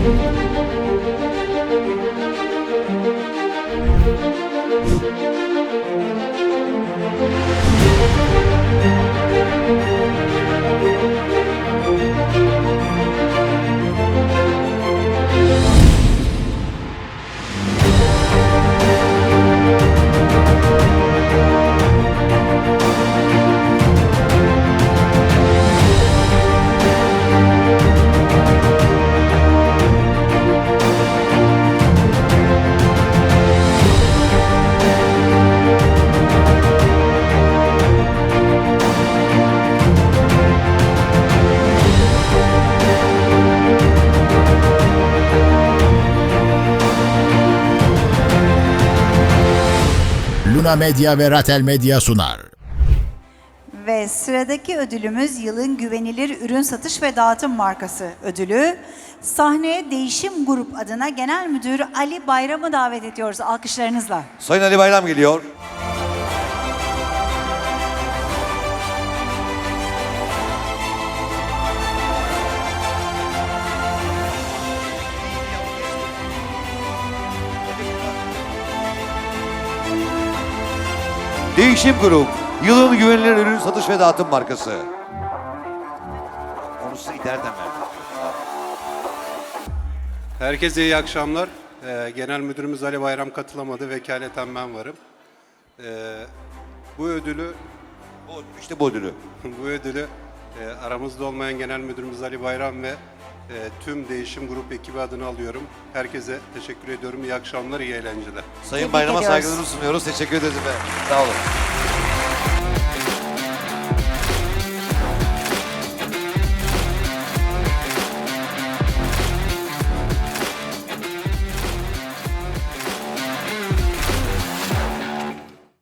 Müzik Luna Medya ve Ratel Medya sunar. Ve sıradaki ödülümüz yılın güvenilir ürün satış ve dağıtım markası ödülü. Sahneye Değişim Grup adına Genel Müdür Ali Bayram'ı davet ediyoruz alkışlarınızla. Sayın Ali Bayram geliyor. Değişim Grup, yılın güvenilir ürün satış ve dağıtım markası. Onu size verdim. Herkese iyi akşamlar. Ee, Genel Müdürümüz Ali Bayram katılamadı. Vekaleten ben varım. Ee, bu ödülü Bu, işte bu ödülü. bu ödülü e, aramızda olmayan Genel Müdürümüz Ali Bayram ve tüm Değişim Grup ekibi adına alıyorum. Herkese teşekkür ediyorum. İyi akşamlar, iyi eğlenceler. Sayın Tebrik Bayram'a ediyoruz. saygılarımızı sunuyoruz. Teşekkür ederiz efendim. Sağ olun.